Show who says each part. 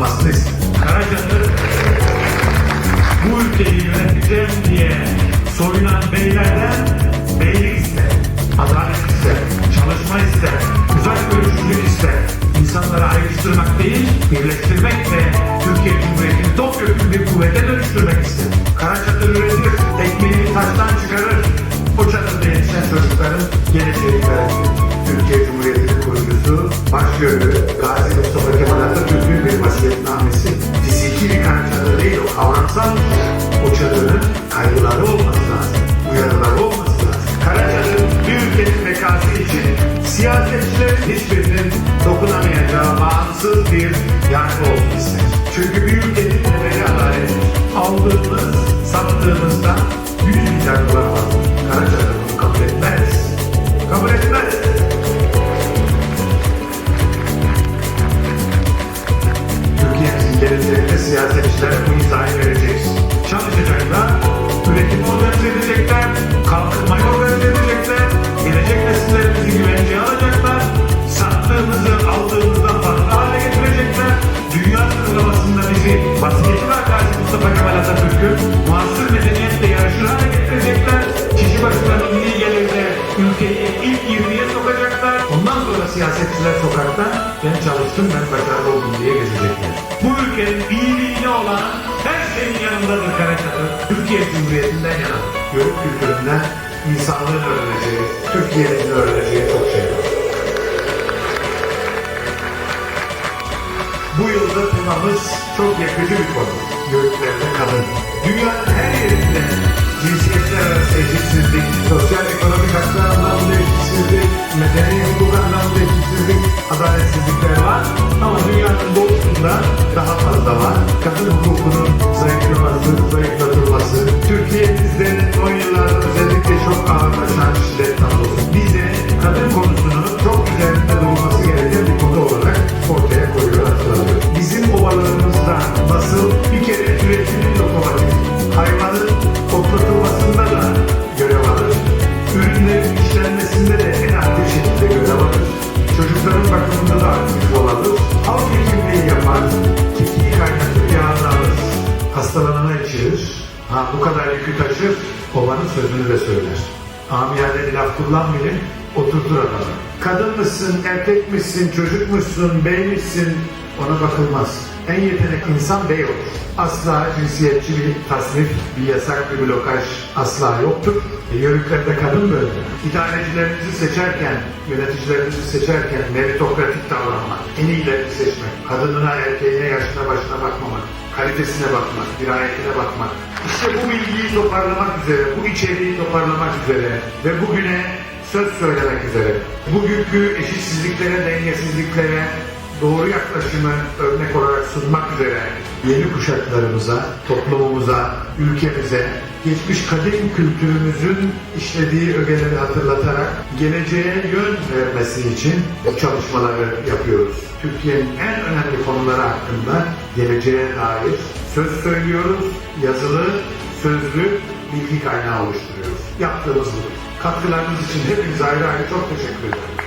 Speaker 1: tamamlanmasını ister. Karacan'ı bu ülkeyi yöneteceğim diye soyunan beylerden beylik ister, adalet ister, çalışma ister, uzak görüşlülük ister. İnsanları ayrıştırmak değil, birleştirmek ve Türkiye Cumhuriyeti'ni topyekun bir kuvvete dönüştürmek ister. Karaçadır üretir, ekmeğini taştan çıkarır. O çadırda yetişen çocukların geleceği garanti. Türkiye Cumhuriyeti'nin kurucusu, başyönü, bir yargı olsun. Çünkü bir ülkenin temeli adalettir. Aldığımız, sattığımızda yüz bin yargılar var. Karaçadır bunu kabul etmez. Kabul etmez. Türkiye'mizin geleceğinde siyasetçilere bu izahı vereceğiz. Çalışacaklar, ben çalıştım ben başarılı oldum diye gezecekler. Bu ülkenin iyiliğine olan her şeyin yanındadır Karaçadır. Türkiye Cumhuriyeti'nden yana. Yörük kültüründen insanlığın öğreneceği, Türkiye'nin öğreneceği çok şey var. Bu yılda temamız çok yakıcı bir konu. Yörüklerde kadın. Dünyanın her yerinde cinsiyetler arası eşitsizlik, sosyal ekonomik adaletsizlikler var. Ama dünyanın doğusunda daha fazla var. Kadın hukukunun zayıflaması, zayıflatılması, İçirir. Ha, bu kadar yükü taşır, ovanın sözünü de söyler. Amiyane bir laf kullanmayın, oturtur adamı. Kadın mısın, erkek misin, çocuk musun, bey misin ona bakılmaz. En yetenekli insan bey olur. Asla cinsiyetçi bir tasnif, bir yasak, bir blokaj asla yoktur. E, yörüklerde kadın böyle. İdarecilerimizi seçerken, yöneticilerimizi seçerken meritokratik davranmak, en iyilerini seçmek, kadınına, erkeğine, yaşına, başına bakmamak, kalitesine bakmak, dirayetine bakmak. İşte bu bilgiyi toparlamak üzere, bu içeriği toparlamak üzere ve bugüne söz söylemek üzere, bugünkü eşitsizliklere, dengesizliklere doğru yaklaşımı örnek olarak sunmak üzere yeni kuşaklarımıza, toplumumuza, ülkemize, geçmiş kadim kültürümüzün işlediği ögeleri hatırlatarak geleceğe yön vermesi için bu çalışmaları yapıyoruz. Türkiye'nin en önemli konuları hakkında geleceğe dair söz söylüyoruz, yazılı, sözlü bilgi kaynağı oluşturuyoruz. Yaptığımız bu. Katkılarınız için hepinize ayrı ayrı çok teşekkür ederim.